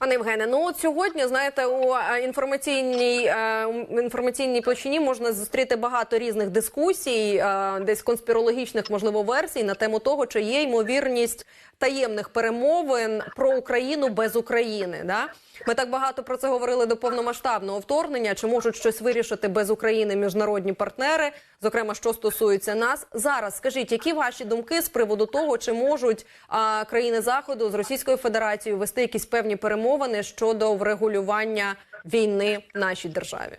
Пане Євгене, ну от сьогодні знаєте, у е, інформаційній е, інформаційній площині можна зустріти багато різних дискусій, е, десь конспірологічних, можливо, версій на тему того, чи є ймовірність таємних перемовин про Україну без України. Да? Ми так багато про це говорили до повномасштабного вторгнення. Чи можуть щось вирішити без України міжнародні партнери? Зокрема, що стосується нас зараз. Скажіть, які ваші думки з приводу того, чи можуть а, країни заходу з Російською Федерацією вести якісь певні перемовини щодо врегулювання війни в нашій державі?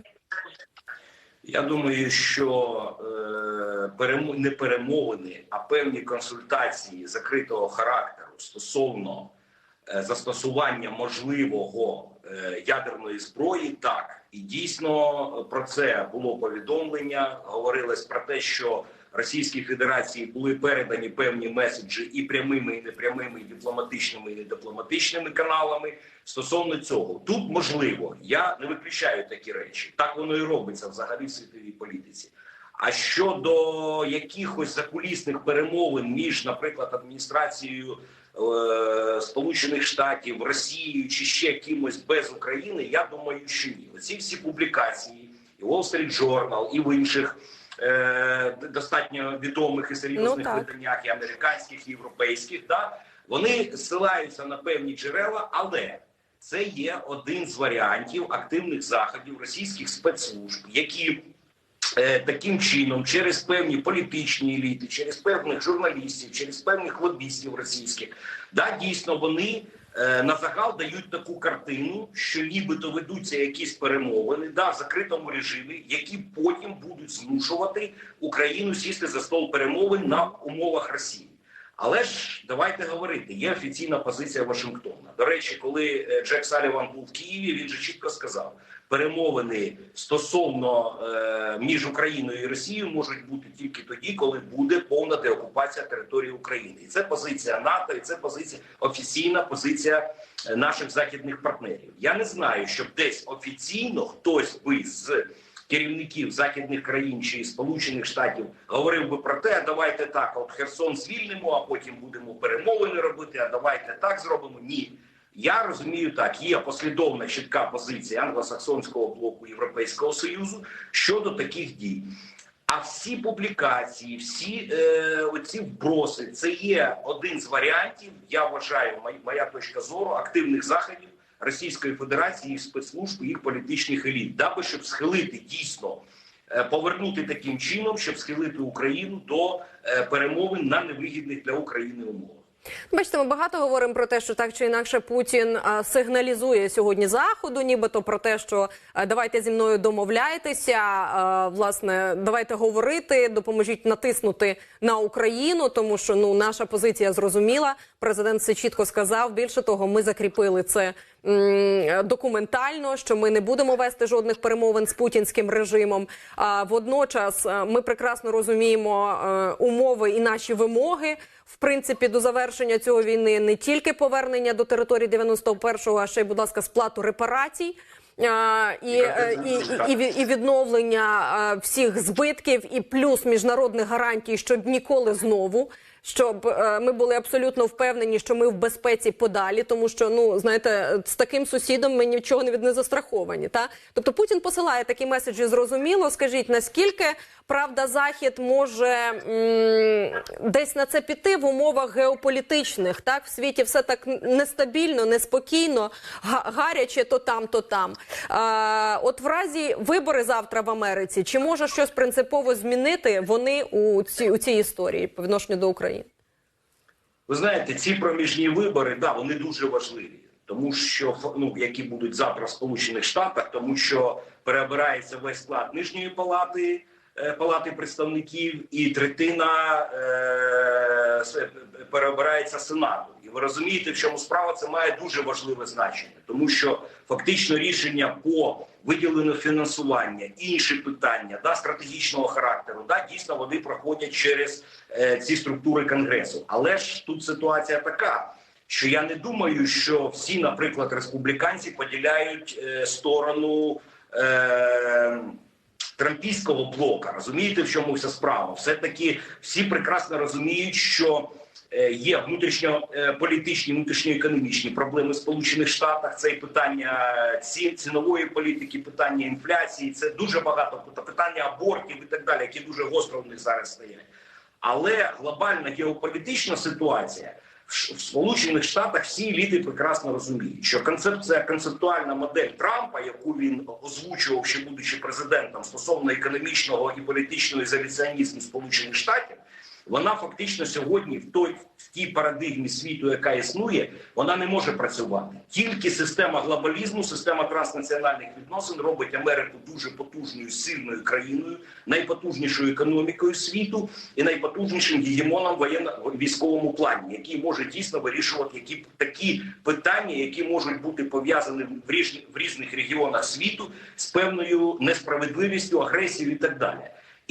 Я думаю, що е, не перемовини, а певні консультації закритого характеру стосовно е, застосування можливого е, ядерної зброї, так і дійсно про це було повідомлення. Говорилось про те, що Російській Федерації були передані певні меседжі і прямими, і непрямими, і дипломатичними, і недипломатичними каналами. Стосовно цього, тут можливо, я не виключаю такі речі. Так воно і робиться взагалі в світовій політиці. А щодо якихось закулісних перемовин між, наприклад, адміністрацією е, Сполучених Штатів, Росією чи ще кимось без України, я думаю, що ні. Оці всі публікації, і Wall Street Journal, і в інших е, достатньо відомих і серйозних Ну, виданнях, і американських, і європейських, да, вони ссилаються на певні джерела, але це є один з варіантів активних заходів російських спецслужб, які е, таким чином через певні політичні еліти, через певних журналістів, через певних лобістів російських, да, дійсно вони. Е, На загал дають таку картину, що нібито ведуться якісь перемовини да, в закритому режимі, які потім будуть змушувати Україну сісти за стол перемовин на умовах Росії. Але ж давайте говорити, є офіційна позиція Вашингтона. До речі, коли е, Джек Саліван був в Києві, він же чітко сказав, перемовини стосовно е, між Україною і Росією можуть бути тільки тоді, коли буде повна деокупація території України. І це позиція НАТО, і це позиція офіційна позиція е, наших західних партнерів. Я не знаю, щоб десь офіційно хтось би з керівників західних країн чи Сполучених Штатів говорив би про те, давайте так, от Херсон звільнимо, а потім будемо перемовини робити. А давайте так зробимо. Ні. Я розумію так, є послідовна чітка позиція англосаксонського блоку Європейського союзу щодо таких дій. А всі публікації, всі е, оці вброси, це є один з варіантів. Я вважаю, моя точка зору активних заходів Російської Федерації, їх спецслужб, їх політичних еліт, даби щоб схилити дійсно, е, повернути таким чином, щоб схилити Україну до е, перемовин на невигідних для України умовах. Бачите, ми багато говоримо про те, що так чи інакше Путін сигналізує сьогодні заходу, нібито про те, що давайте зі мною домовляйтеся. власне, давайте говорити, допоможіть натиснути на Україну, тому що ну наша позиція зрозуміла. Президент це чітко сказав. Більше того, ми закріпили це документально, що ми не будемо вести жодних перемовин з путінським режимом. А водночас ми прекрасно розуміємо е, умови і наші вимоги. В принципі, до завершення цього війни не тільки повернення до території 91-го, а ще й, будь ласка, сплату репарацій. а, І, е, і, і, і, відновлення всіх збитків, і плюс міжнародних гарантій, щоб ніколи знову, щоб е, ми були абсолютно впевнені, що ми в безпеці подалі, тому що ну знаєте, з таким сусідом ми нічого не від не застраховані. Та тобто Путін посилає такі меседжі. Зрозуміло. Скажіть, наскільки правда захід може м, десь на це піти в умовах геополітичних? Так в світі все так нестабільно, неспокійно, га- гаряче то там, то там. А, от в разі вибори завтра в Америці, чи може щось принципово змінити вони у цій у цій історії по відношенню до України? Ви знаєте, ці проміжні вибори, да, вони дуже важливі, тому що ну, які будуть завтра в Сполучених Штатах, тому що переобирається весь склад нижньої палати, палати представників, і третина е, переобирається сенату. І ви розумієте, в чому справа це має дуже важливе значення, тому що фактично рішення по виділенню фінансування, інші питання да, стратегічного характеру, да, дійсно вони проходять через е, ці структури конгресу. Але ж тут ситуація така. Що я не думаю, що всі, наприклад, республіканці поділяють е, сторону е, трампійського блока. Розумієте, в чому вся справа? Все таки всі прекрасно розуміють, що е, є внутрішньополітичні, внутрішньоекономічні проблеми в Сполучених Штатах. Це і питання ці, цінової політики, питання інфляції. Це дуже багато питання абортів і так далі, які дуже гостро в них зараз стоять. Але глобальна геополітична ситуація в Сполучених Штатах всі еліти прекрасно розуміють, що концепція концептуальна модель Трампа, яку він озвучував, ще будучи президентом стосовно економічного і політичного ізоляціонізму Сполучених Штатів, вона фактично сьогодні в той в тій парадигмі світу, яка існує, вона не може працювати. Тільки система глобалізму, система транснаціональних відносин робить Америку дуже потужною, сильною країною, найпотужнішою економікою світу і найпотужнішим гегемоном воєнно військовому плані, який може дійсно вирішувати які такі питання, які можуть бути пов'язані в різних регіонах світу з певною несправедливістю, агресією і так далі.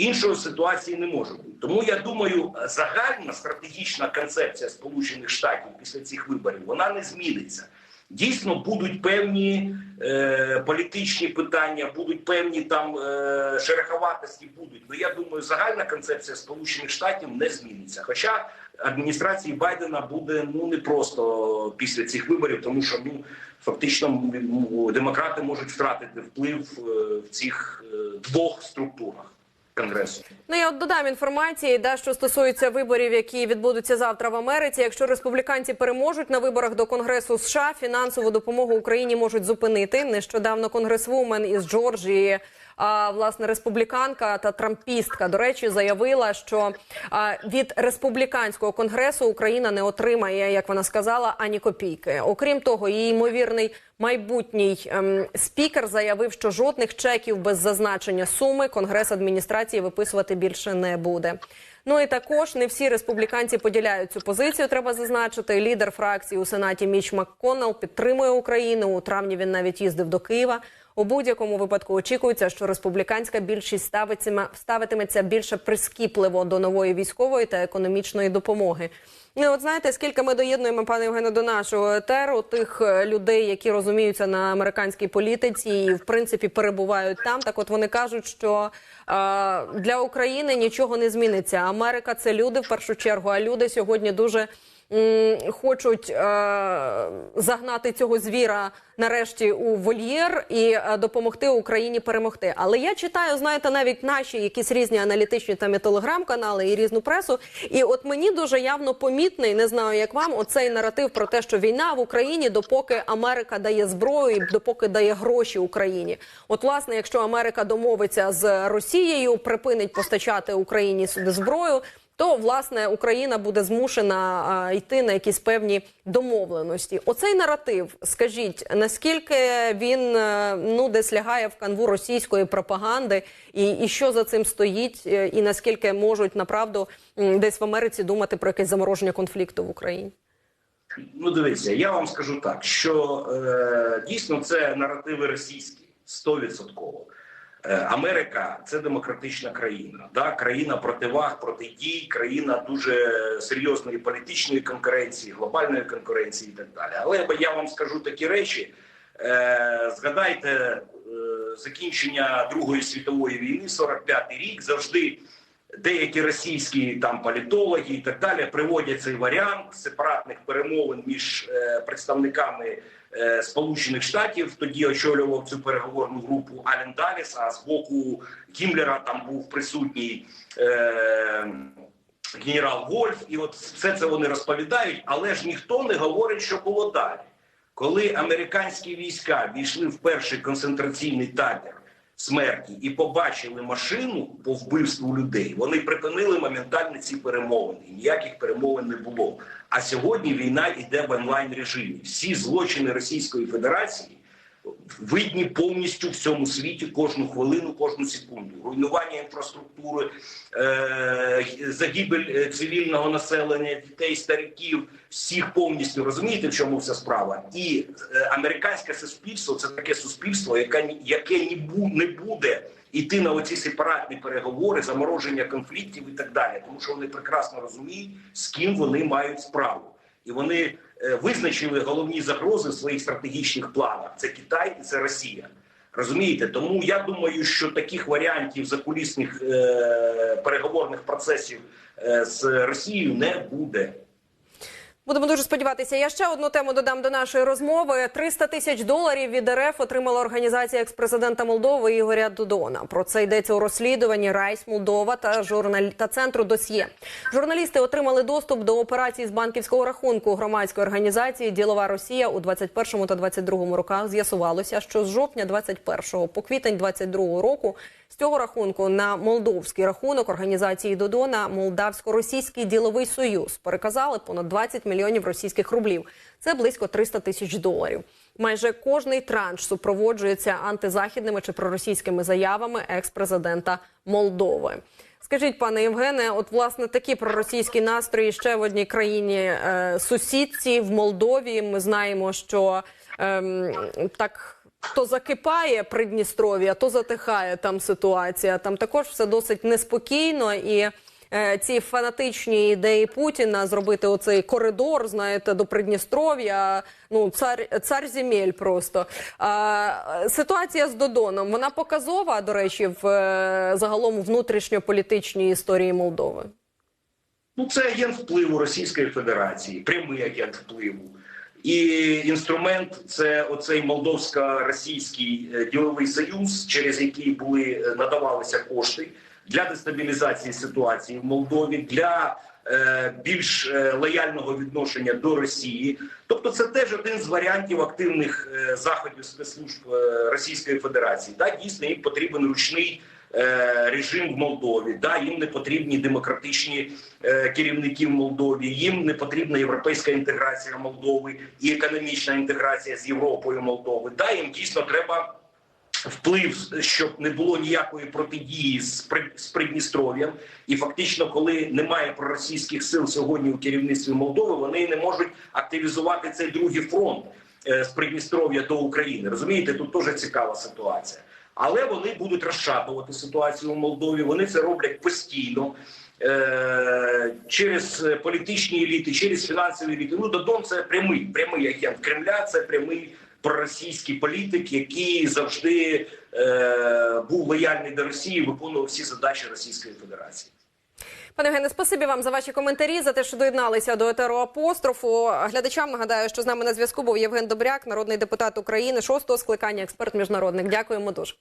Іншої ситуації не може бути. Тому я думаю, загальна стратегічна концепція Сполучених Штатів після цих виборів вона не зміниться. Дійсно, будуть певні е, політичні питання, будуть певні там е, шероховатості. Будуть. Ну я думаю, загальна концепція Сполучених Штатів не зміниться. Хоча адміністрації Байдена буде ну не просто після цих виборів, тому що ну фактично демократи можуть втратити вплив е, в цих е, двох структурах конгресу. Ну я от додам інформації, да, що стосується виборів, які відбудуться завтра в Америці. Якщо республіканці переможуть на виборах до Конгресу США, фінансову допомогу Україні можуть зупинити. Нещодавно конгресвумен із Джорджії. А власне республіканка та трампістка до речі заявила, що а, від республіканського конгресу Україна не отримає, як вона сказала, ані копійки. Окрім того, її ймовірний майбутній ем, спікер заявив, що жодних чеків без зазначення суми конгрес адміністрації виписувати більше не буде. Ну і також не всі республіканці поділяють цю позицію. Треба зазначити. Лідер фракції у сенаті Міч МакКоннелл підтримує Україну. У травні він навіть їздив до Києва. У будь-якому випадку очікується, що республіканська більшість ставитиме, ставитиметься більше прискіпливо до нової військової та економічної допомоги. Ну, от знаєте, скільки ми доєднуємо, пане Євгене, до нашого етеру тих е, людей, які розуміються на американській політиці і в принципі перебувають там. Так, от вони кажуть, що е, для України нічого не зміниться. Америка це люди в першу чергу. А люди сьогодні дуже хочуть е, загнати цього звіра нарешті у вольєр і е, допомогти Україні перемогти. Але я читаю, знаєте, навіть наші якісь різні аналітичні там і телеграм-канали і різну пресу. І от мені дуже явно помітний, не знаю, як вам, оцей наратив про те, що війна в Україні, допоки Америка дає зброю, і допоки дає гроші Україні. От, власне, якщо Америка домовиться з Росією, припинить постачати Україні сюди зброю. То власне Україна буде змушена йти на якісь певні домовленості. Оцей наратив, скажіть, наскільки він е, ну десь лягає в канву російської пропаганди, і, і що за цим стоїть, е, і наскільки можуть направду десь в Америці думати про якесь замороження конфлікту в Україні? Ну, дивіться, я вам скажу так, що е, дійсно це наративи російські, стовідсотково. Е, Америка це демократична країна, да? країна противаг, протидій, країна дуже серйозної політичної конкуренції, глобальної конкуренції і так далі. Але я вам скажу такі речі. Е, згадайте е, закінчення Другої світової війни, 45-й рік, завжди деякі російські там політологи і так далі приводять цей варіант сепаратних перемовин між е, представниками е, Сполучених Штатів. Тоді очолював цю переговорну групу Ален Даліс, а з боку Гімлера там був присутній. Е, Генерал Вольф, і от все це вони розповідають, але ж ніхто не говорить, що було далі. Коли американські війська війшли в перший концентраційний табір смерті і побачили машину по вбивству людей, вони припинили моментально ці перемовини. Ніяких перемовин не було. А сьогодні війна йде в онлайн режимі. Всі злочини Російської Федерації видні повністю в цьому світі кожну хвилину, кожну секунду. Руйнування інфраструктури, е- загибель е, цивільного населення, дітей, стариків, всіх повністю розумієте, в чому вся справа. І е, американське суспільство це таке суспільство, яке, яке не буде іти на оці сепаратні переговори, замороження конфліктів і так далі, тому що вони прекрасно розуміють, з ким вони мають справу, і вони е, визначили головні загрози в своїх стратегічних планах: це Китай і це Росія. Розумієте, тому я думаю, що таких варіантів закулісних е, переговорних процесів е, з Росією не буде. Будемо дуже сподіватися. Я ще одну тему додам до нашої розмови. 300 тисяч доларів від РФ отримала організація експрезидента Молдови Ігоря Додона. Про це йдеться у розслідуванні Райс Молдова та журнал та центру Досьє. Журналісти отримали доступ до операцій з банківського рахунку громадської організації Ділова Росія у 21 та 22 роках. З'ясувалося, що з жовтня 21 по квітень 22 року з цього рахунку на молдовський рахунок організації Додона Молдавсько-Російський діловий союз переказали понад 20 мільйонів російських рублів. Це близько 300 тисяч доларів. Майже кожний транш супроводжується антизахідними чи проросійськими заявами екс-президента Молдови. Скажіть, пане Євгене, от власне такі проросійські настрої ще в одній країні е, сусідці в Молдові. Ми знаємо, що ем, так. То закипає Придністров'я, то затихає там ситуація. Там також все досить неспокійно, і е, ці фанатичні ідеї Путіна зробити оцей коридор, знаєте, до Придністров'я. Ну, цар цар земель просто. А, ситуація з Додоном вона показова, до речі, в е, загалом внутрішньополітичній історії Молдови. Ну, це агент впливу Російської Федерації, прямий агент впливу. І інструмент це оцей молдовсько-російський е, діловий союз, через який були е, надавалися кошти для дестабілізації ситуації в Молдові, для е, більш е, лояльного відношення до Росії. Тобто, це теж один з варіантів активних заходів спецслужб Російської Федерації. Да, дійсно, їм потрібен ручний е, режим в Молдові. Да, їм не потрібні демократичні е, керівники в Молдові. Їм не потрібна європейська інтеграція Молдови і економічна інтеграція з Європою Молдови. Да, їм дійсно треба. Вплив, щоб не було ніякої протидії з При- Придністров'ям, і фактично, коли немає проросійських сил сьогодні у керівництві Молдови, вони не можуть активізувати цей другий фронт е, з Придністров'я до України. Розумієте, тут теж цікава ситуація. Але вони будуть розшатувати ситуацію в Молдові. Вони це роблять постійно е, через політичні еліти, через фінансові еліти. Ну Додон це прямий прямий агент Кремля. Це прямий проросійський політик, який завжди е, був лояльний до Росії, виконував всі задачі Російської Федерації. Пане Євгене, спасибі вам за ваші коментарі, за те, що доєдналися до етероапострофу. Глядачам нагадаю, що з нами на зв'язку був Євген Добряк, народний депутат України, шостого скликання, експерт міжнародник. Дякуємо дуже.